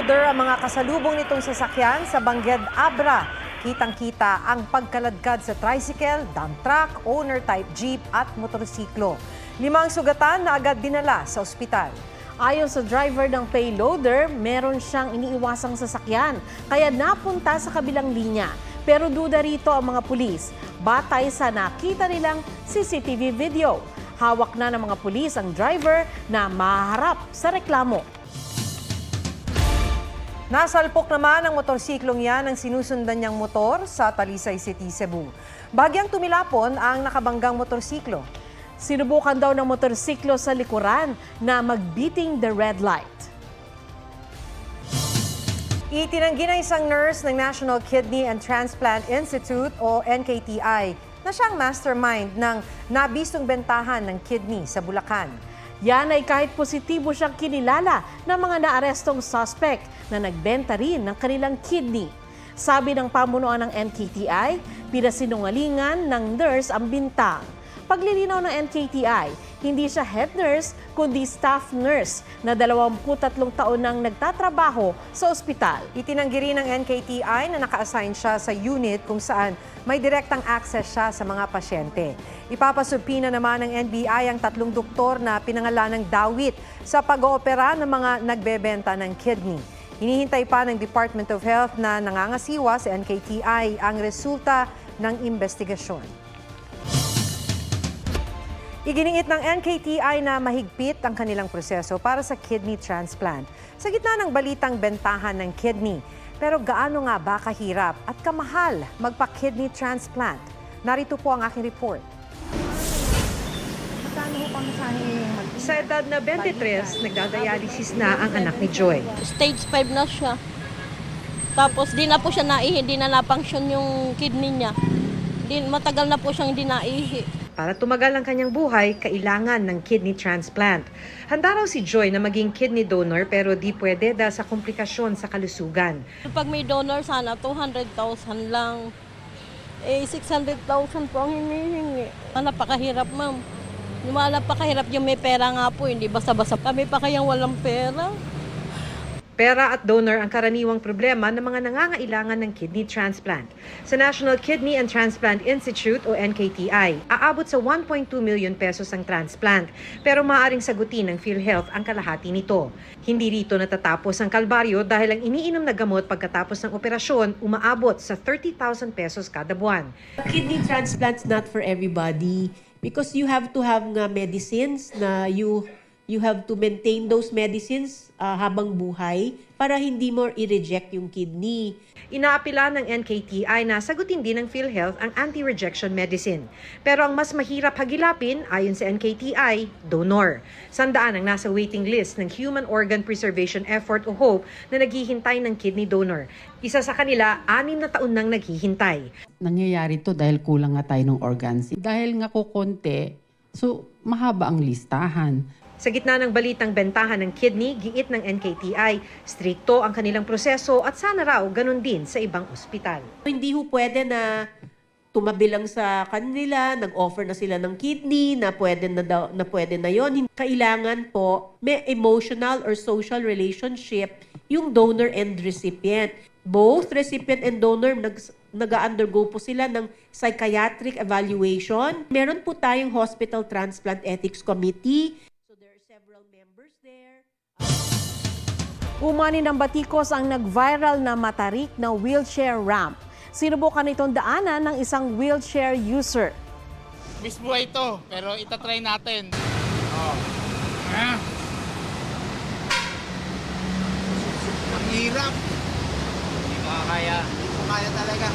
loader ang mga kasalubong nitong sasakyan sa Bangged Abra. Kitang-kita ang pagkaladkad sa tricycle, dump truck, owner type jeep at motorsiklo. Limang sugatan na agad dinala sa ospital. Ayon sa driver ng payloader, meron siyang iniiwasang sasakyan, kaya napunta sa kabilang linya. Pero duda rito ang mga pulis, batay sa nakita nilang CCTV video. Hawak na ng mga pulis ang driver na maharap sa reklamo. Nasalpok naman ang motorsiklong yan ang sinusundan niyang motor sa Talisay City, Cebu. Bagyang tumilapon ang nakabanggang motorsiklo. Sinubukan daw ng motorsiklo sa likuran na magbeating the red light. Itinanggi ng isang nurse ng National Kidney and Transplant Institute o NKTI na siyang mastermind ng nabistong bentahan ng kidney sa Bulacan. Yan ay kahit positibo siyang kinilala ng mga naarestong suspect na nagbenta rin ng kanilang kidney. Sabi ng pamunuan ng NKTI, pinasinungalingan ng nurse ang bintang. Paglilinaw ng NKTI, hindi siya head nurse kundi staff nurse na 23 taon nang nagtatrabaho sa ospital. Itinanggi rin ng NKTI na naka-assign siya sa unit kung saan may direktang access siya sa mga pasyente. Ipapasubpina naman ng NBI ang tatlong doktor na pinangalan ng Dawit sa pag-oopera ng mga nagbebenta ng kidney. Hinihintay pa ng Department of Health na nangangasiwa sa NKTI ang resulta ng investigasyon. Iginingit ng NKTI na mahigpit ang kanilang proseso para sa kidney transplant. Sa gitna ng balitang bentahan ng kidney, pero gaano nga ba kahirap at kamahal magpa-kidney transplant? Narito po ang aking report. Sa edad na 23, nagdadialysis na ang anak ni Joy. Stage 5 na siya. Tapos di na po siya naihi, di na na-function yung kidney niya. Di, matagal na po siyang hindi naihi. Para tumagal ang kanyang buhay, kailangan ng kidney transplant. Handa raw si Joy na maging kidney donor pero di pwede dahil sa komplikasyon sa kalusugan. Pag may donor sana, 200,000 lang. Eh, 600,000 po ang hinihingi. Ah, Napakahirap, ma'am. Napakahirap yung may pera nga po, hindi basta-basta. Kami pa kayang walang pera. Pera at donor ang karaniwang problema ng mga nangangailangan ng kidney transplant. Sa National Kidney and Transplant Institute o NKTI, aabot sa 1.2 million pesos ang transplant, pero maaaring sagutin ng PhilHealth ang kalahati nito. Hindi rito natatapos ang kalbaryo dahil ang iniinom na gamot pagkatapos ng operasyon umaabot sa 30,000 pesos kada buwan. kidney transplant's not for everybody because you have to have nga medicines na you you have to maintain those medicines ah, habang buhay para hindi mo i-reject yung kidney. Inaapila ng NKTI na sagutin din ng PhilHealth ang anti-rejection medicine. Pero ang mas mahirap hagilapin, ayon sa NKTI, donor. Sandaan ang nasa waiting list ng Human Organ Preservation Effort o HOPE na naghihintay ng kidney donor. Isa sa kanila, anim na taon nang naghihintay. nangyayari to dahil kulang nga tayo ng organs. Dahil nga ko konti, so mahaba ang listahan. Sa gitna ng balitang bentahan ng kidney, giit ng NKTI, strikto ang kanilang proseso at sana raw ganun din sa ibang ospital. Hindi ho pwede na tumabi lang sa kanila, nag-offer na sila ng kidney, na pwede na, daw, na pwede na yon. Kailangan po may emotional or social relationship yung donor and recipient. Both recipient and donor nag, nag-undergo po sila ng psychiatric evaluation. Meron po tayong Hospital Transplant Ethics Committee. Umani ng batikos ang nag-viral na matarik na wheelchair ramp. Sinubukan itong daanan ng isang wheelchair user. Miss buhay ito, pero itatry natin. Oh. Ah. Ang hirap. Hindi makakaya. Kaya talaga.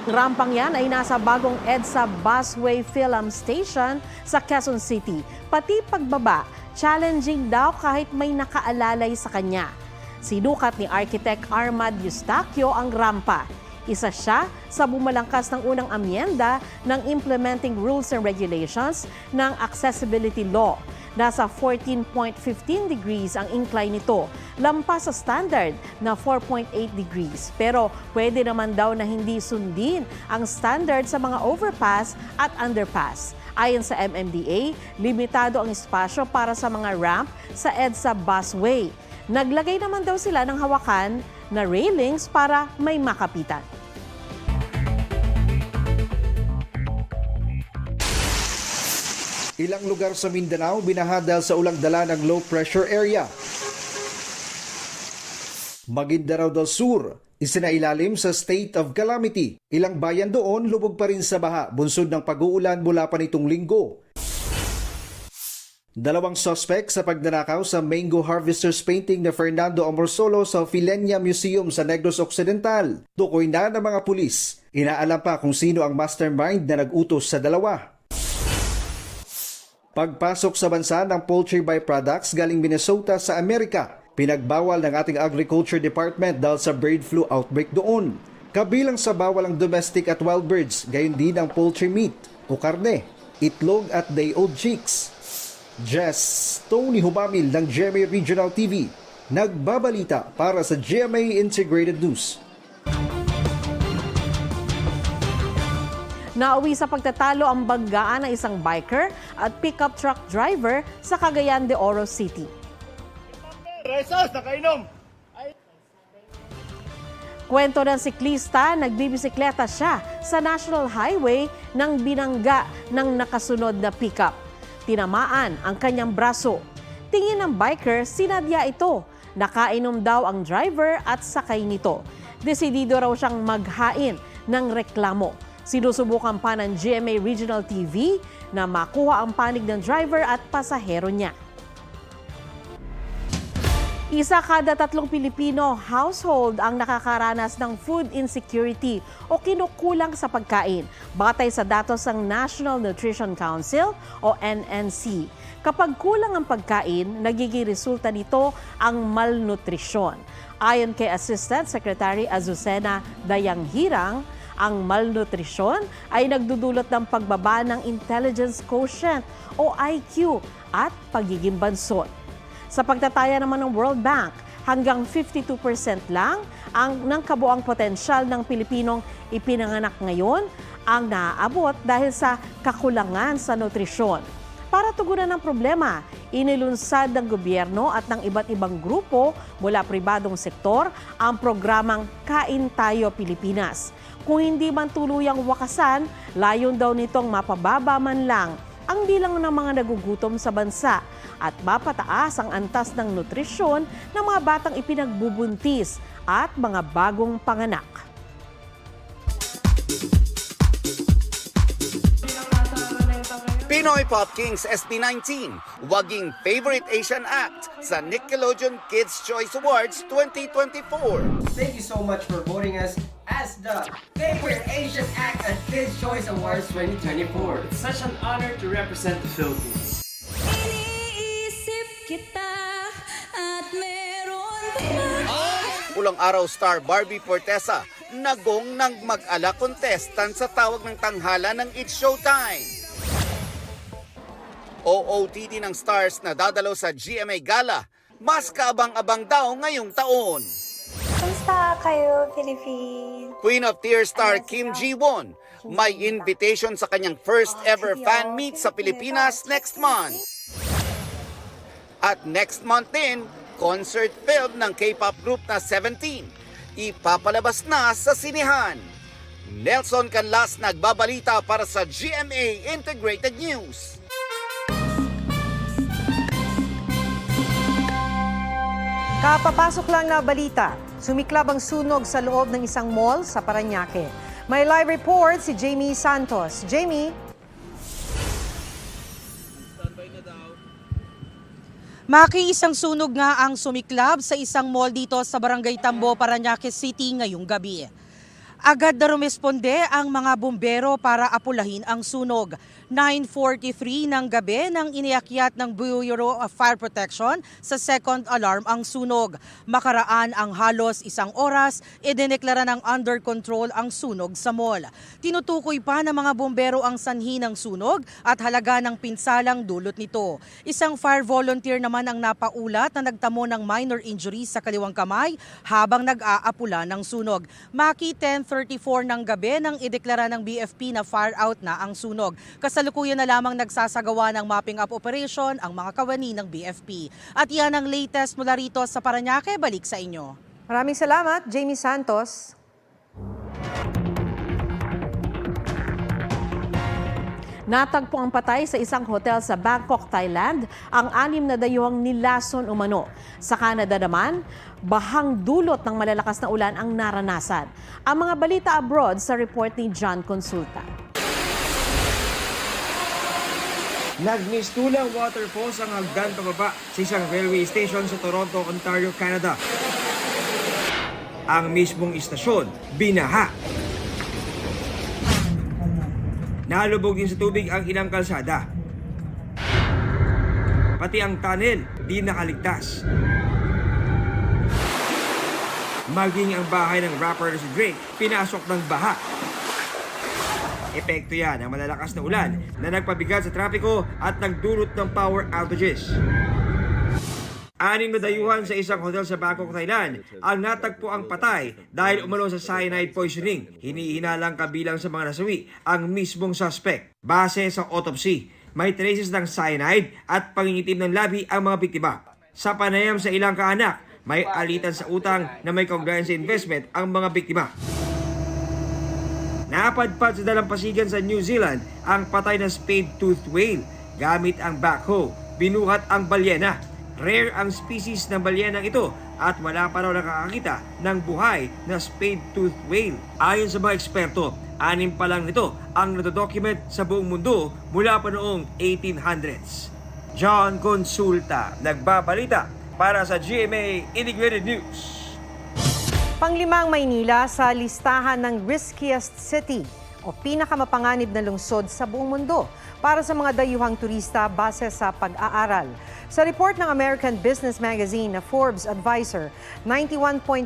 Ang rampang yan ay nasa bagong EDSA Busway Film Station sa Quezon City. Pati pagbaba, challenging daw kahit may nakaalalay sa kanya. Sinukat ni Architect Armad Eustaquio ang rampa. Isa siya sa bumalangkas ng unang amyenda ng Implementing Rules and Regulations ng Accessibility Law. Nasa 14.15 degrees ang incline nito, lampas sa standard na 4.8 degrees. Pero pwede naman daw na hindi sundin ang standard sa mga overpass at underpass. Ayon sa MMDA, limitado ang espasyo para sa mga ramp sa EDSA busway. Naglagay naman daw sila ng hawakan na railings para may makapitan. Ilang lugar sa Mindanao binaha dahil sa ulang dala ng low pressure area. Maguindanao del Sur, isinailalim sa state of calamity. Ilang bayan doon lubog pa rin sa baha bunsod ng pag-uulan mula pa nitong linggo. Dalawang suspect sa pagnanakaw sa Mango Harvester's painting na Fernando Amorsolo sa Filenia Museum sa Negros Occidental. Tukoy na ng mga pulis. Inaalam pa kung sino ang mastermind na nag-utos sa dalawa. Pagpasok sa bansa ng poultry byproducts galing Minnesota sa Amerika, pinagbawal ng ating Agriculture Department dahil sa bird flu outbreak doon. Kabilang sa bawal ang domestic at wild birds, gayon din ang poultry meat o karne, itlog at day-old chicks. Jess Tony Humamil ng GMA Regional TV, nagbabalita para sa GMA Integrated News. Nauwi sa pagtatalo ang banggaan ng isang biker at pickup truck driver sa Cagayan de Oro City. Resos, nakainom! Kwento ng siklista, nagbibisikleta siya sa National Highway nang binangga ng nakasunod na pickup. Tinamaan ang kanyang braso. Tingin ng biker, sinadya ito. Nakainom daw ang driver at sakay nito. Desidido raw siyang maghain ng reklamo. Sinusubukan pa ng GMA Regional TV na makuha ang panig ng driver at pasahero niya. Isa kada tatlong Pilipino household ang nakakaranas ng food insecurity o kinukulang sa pagkain, batay sa datos ng National Nutrition Council o NNC. Kapag kulang ang pagkain, nagiging resulta nito ang malnutrisyon. Ayon kay Assistant Secretary Azucena Dayanghirang, ang malnutrisyon ay nagdudulot ng pagbaba ng intelligence quotient o IQ at pagiging bansot. Sa pagtataya naman ng World Bank, hanggang 52% lang ang ng kabuang potensyal ng Pilipinong ipinanganak ngayon ang naaabot dahil sa kakulangan sa nutrisyon. Para tugunan ang problema, inilunsad ng gobyerno at ng iba't ibang grupo mula pribadong sektor ang programang Kain Tayo Pilipinas. Kung hindi man tuluyang wakasan, layon daw nitong mapababa man lang ang bilang ng mga nagugutom sa bansa at mapataas ang antas ng nutrisyon ng mga batang ipinagbubuntis at mga bagong panganak. Pinoy Pop Kings SB19, waging Favorite Asian Act sa Nickelodeon Kids' Choice Awards 2024. Thank you so much for voting us as the favorite Asian act at Kids Choice Awards 2024. It's such an honor to represent the Philippines. Iniisip kita at meron Pulang araw star Barbie Fortesa, nagong ng mag-ala contestant sa tawag ng tanghala ng It's Showtime. OOTD ng stars na dadalaw sa GMA Gala, mas kaabang-abang daw ngayong taon. Kamusta kayo, Philippines? Queen of Tears star Kim Ji-won may invitation sa kanyang first ever fan meet sa Pilipinas next month. At next month din, concert film ng K-pop group na 17. Ipapalabas na sa sinihan. Nelson Canlas nagbabalita para sa GMA Integrated News. Kapapasok lang na balita, sumiklab ang sunog sa loob ng isang mall sa Paranaque. May live report si Jamie Santos. Jamie? Maki isang sunog nga ang sumiklab sa isang mall dito sa Barangay Tambo, Paranaque City ngayong gabi. Agad na rumesponde ang mga bumbero para apulahin ang sunog. 9.43 ng gabi nang iniakyat ng Bureau of Fire Protection sa second alarm ang sunog. Makaraan ang halos isang oras, idineklara ng under control ang sunog sa mall. Tinutukoy pa ng mga bumbero ang sanhi ng sunog at halaga ng pinsalang dulot nito. Isang fire volunteer naman ang napaulat na nagtamo ng minor injuries sa kaliwang kamay habang nag-aapula ng sunog. Maki 10 12.34 ng gabi nang ideklara ng BFP na far out na ang sunog. Kasalukuyan na lamang nagsasagawa ng mapping up operation ang mga kawani ng BFP. At yan ang latest mula rito sa Paranaque. Balik sa inyo. Maraming salamat, Jamie Santos. Natagpo ang patay sa isang hotel sa Bangkok, Thailand, ang anim na dayuhang nilason umano. Sa Canada naman, bahang dulot ng malalakas na ulan ang naranasan. Ang mga balita abroad sa report ni John Consulta. Nagmistulang waterfalls ang hagdan pababa sa isang railway station sa Toronto, Ontario, Canada. Ang mismong istasyon, binaha. Nalubog din sa tubig ang ilang kalsada. Pati ang tunnel, di nakaligtas. Maging ang bahay ng rapper na si Drake, pinasok ng baha. Epekto yan ng malalakas na ulan na nagpabigat sa trapiko at nagdulot ng power outages. Anim na dayuhan sa isang hotel sa Bangkok, Thailand ang natagpo ang patay dahil umano sa cyanide poisoning. Hinihinalang kabilang sa mga nasawi ang mismong suspect. Base sa autopsy, may traces ng cyanide at pangingitim ng labi ang mga biktima. Sa panayam sa ilang kaanak, may alitan sa utang na may sa investment ang mga biktima. Napadpad sa dalampasigan sa New Zealand ang patay na spade-toothed whale. Gamit ang backhoe, binuhat ang balyena. Rare ang species ng balyenang ito at wala pa raw nakakakita ng buhay na spade-toothed whale. Ayon sa mga eksperto, anim pa lang nito ang natodocument sa buong mundo mula pa noong 1800s. John Consulta, nagbabalita para sa GMA Integrated News. Panglimang Maynila sa listahan ng riskiest city o pinakamapanganib na lungsod sa buong mundo para sa mga dayuhang turista base sa pag-aaral. Sa report ng American Business Magazine na Forbes Advisor, 91.49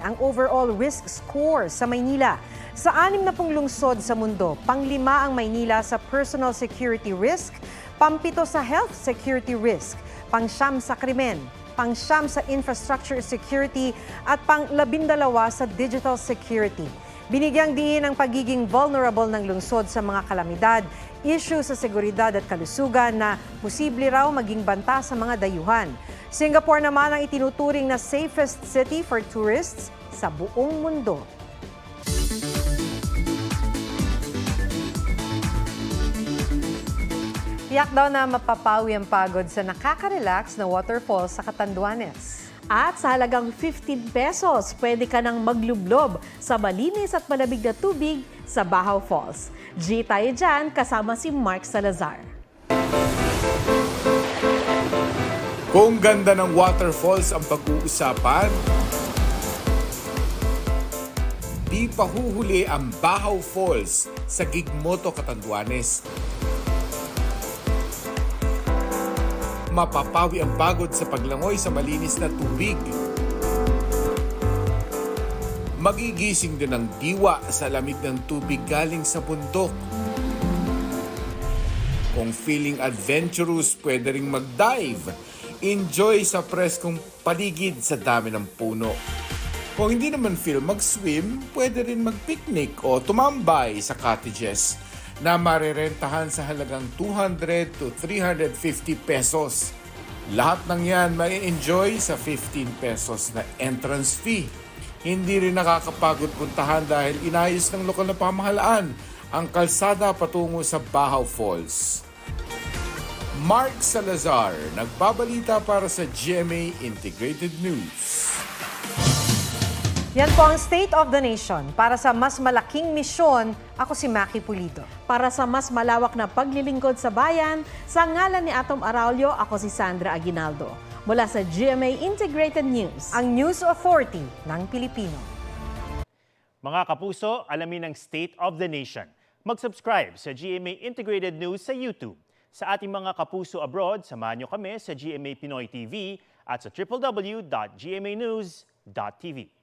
ang overall risk score sa Maynila. Sa anim na pong lungsod sa mundo, panglima ang Maynila sa personal security risk, pampito sa health security risk, pangsyam sa krimen, pangsyam sa infrastructure security at panglabindalawa sa digital security. Binigyang diin ang pagiging vulnerable ng lungsod sa mga kalamidad, issue sa seguridad at kalusugan na posible raw maging banta sa mga dayuhan. Singapore naman ang itinuturing na safest city for tourists sa buong mundo. Tiyak daw na mapapawi ang pagod sa nakaka-relax na waterfall sa Catanduanes. At sa halagang 15 pesos, pwede ka nang maglublob sa malinis at malamig na tubig sa Bahaw Falls. G tayo dyan kasama si Mark Salazar. Kung ganda ng waterfalls ang pag-uusapan, di pa huhuli ang Bahaw Falls sa Gigmoto, Catanduanes. Mapapawi ang pagod sa paglangoy sa malinis na tubig. Magigising din ang diwa sa lamig ng tubig galing sa bundok. Kung feeling adventurous, pwede ring mag-dive. Enjoy sa preskong paligid sa dami ng puno. Kung hindi naman feel mag-swim, pwede rin mag-picnic o tumambay sa cottages na marerentahan sa halagang 200 to 350 pesos. Lahat ng yan may enjoy sa 15 pesos na entrance fee. Hindi rin nakakapagod puntahan dahil inayos ng lokal na pamahalaan ang kalsada patungo sa Bahaw Falls. Mark Salazar, nagbabalita para sa GMA Integrated News. Yan po ang State of the Nation. Para sa mas malaking misyon, ako si Maki Pulido. Para sa mas malawak na paglilingkod sa bayan, sa ngalan ni Atom Araulio, ako si Sandra Aguinaldo. Mula sa GMA Integrated News. Ang News Authority ng Pilipino. Mga kapuso, alamin ang State of the Nation. Mag-subscribe sa GMA Integrated News sa YouTube. Sa ating mga kapuso abroad, samahan nyo kami sa GMA Pinoy TV at sa www.gmanews.tv.